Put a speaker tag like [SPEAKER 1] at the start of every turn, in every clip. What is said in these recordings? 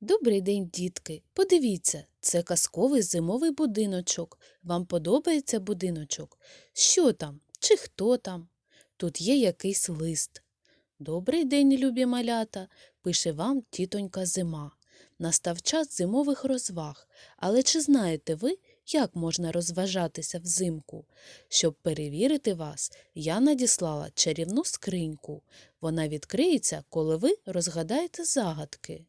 [SPEAKER 1] Добрий день, дітки. Подивіться, це казковий зимовий будиночок. Вам подобається будиночок? Що там? Чи хто там? Тут є якийсь лист. Добрий день, любі малята, пише вам тітонька зима. Настав час зимових розваг. Але чи знаєте ви, як можна розважатися взимку? Щоб перевірити вас, я надіслала чарівну скриньку. Вона відкриється, коли ви розгадаєте загадки.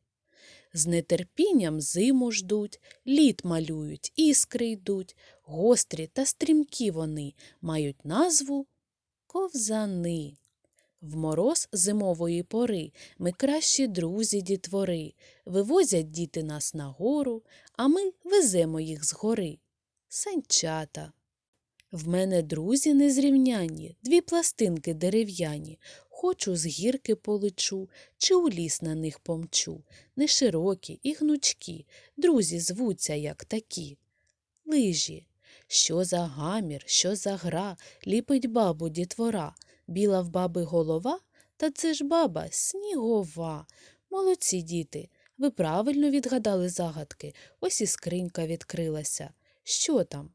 [SPEAKER 1] З нетерпінням зиму ждуть, лід малюють, іскри йдуть, гострі та стрімкі вони мають назву ковзани. В мороз зимової пори ми кращі друзі дітвори, вивозять діти нас на гору, а ми веземо їх згори. Санчата. В мене друзі незрівняні, дві пластинки дерев'яні. Хочу з гірки полечу, чи у ліс на них помчу. Не широкі і гнучкі, друзі звуться як такі. Лижі. Що за гамір, що за гра, ліпить бабу дітвора. Біла в баби голова, та це ж баба снігова. Молодці діти, ви правильно відгадали загадки, ось і скринька відкрилася. Що там?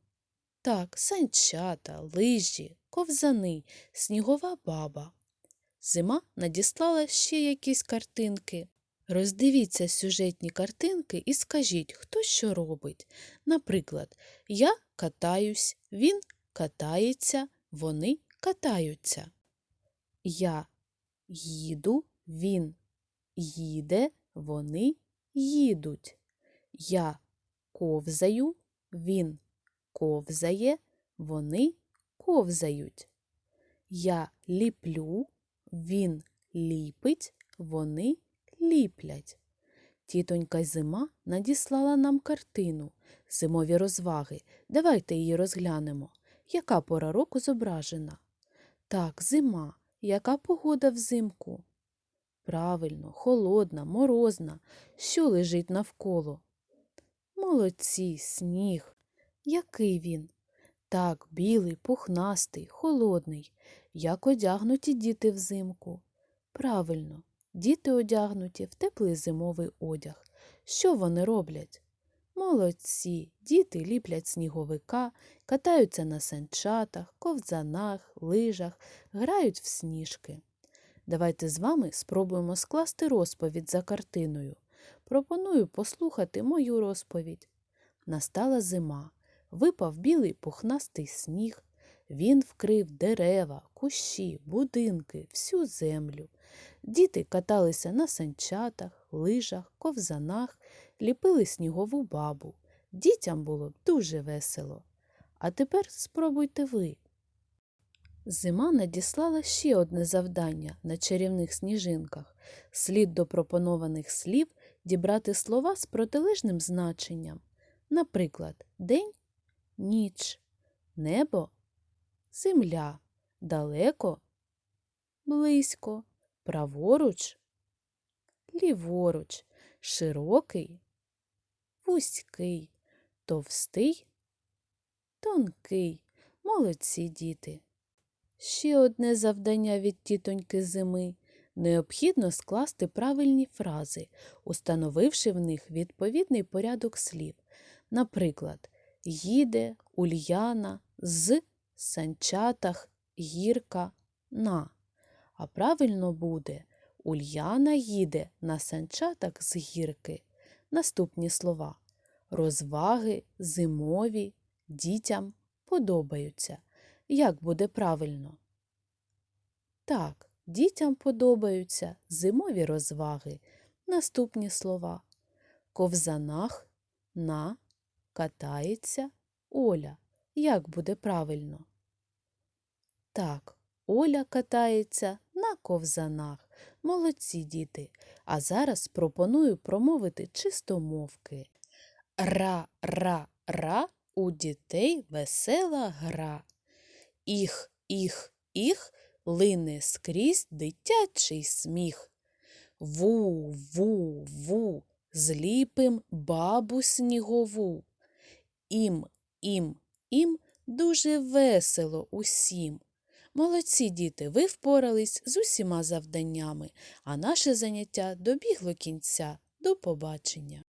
[SPEAKER 1] Так, санчата, лижі, ковзани, снігова баба. Зима надіслала ще якісь картинки. Роздивіться сюжетні картинки і скажіть, хто що робить. Наприклад, я катаюсь, він катається, вони катаються. Я їду, він їде, вони їдуть. Я ковзаю, він ковзає, вони ковзають. Я ліплю, він ліпить, вони ліплять. Тітонька зима надіслала нам картину зимові розваги. Давайте її розглянемо. Яка пора року зображена? Так, зима. Яка погода взимку? Правильно, холодна, морозна. Що лежить навколо? Молодці, сніг. Який він? Так, білий, пухнастий, холодний. Як одягнуті діти взимку? Правильно, діти одягнуті в теплий зимовий одяг. Що вони роблять? Молодці, діти ліплять сніговика, катаються на санчатах, ковзанах, лижах, грають в сніжки. Давайте з вами спробуємо скласти розповідь за картиною. Пропоную послухати мою розповідь. Настала зима. Випав білий пухнастий сніг. Він вкрив дерева, кущі, будинки, всю землю. Діти каталися на санчатах, лижах, ковзанах, ліпили снігову бабу. Дітям було дуже весело. А тепер спробуйте ви. Зима надіслала ще одне завдання на чарівних сніжинках. Слід до пропонованих слів дібрати слова з протилежним значенням. Наприклад, день ніч, небо? Земля, далеко? Близько, праворуч? Ліворуч, широкий? Вузький, товстий? Тонкий. Молодці діти. Ще одне завдання від тітоньки зими. Необхідно скласти правильні фрази, установивши в них відповідний порядок слів. Наприклад, їде, ульяна, з, санчатах, гірка, на. А правильно буде Ульяна їде на санчатах з гірки. Наступні слова. Розваги зимові дітям подобаються. Як буде правильно? Так, дітям подобаються зимові розваги. Наступні слова. Ковзанах на катається Оля. Як буде правильно? Так, Оля катається на ковзанах. Молодці діти. А зараз пропоную промовити чистомовки. Ра-ра-ра у дітей весела гра. Іх, іх, іх лине скрізь дитячий сміх. Ву, ву, ву, зліпим бабу снігову. Ім, ім, ім дуже весело усім. Молодці діти, ви впорались з усіма завданнями, а наше заняття добігло кінця. До побачення!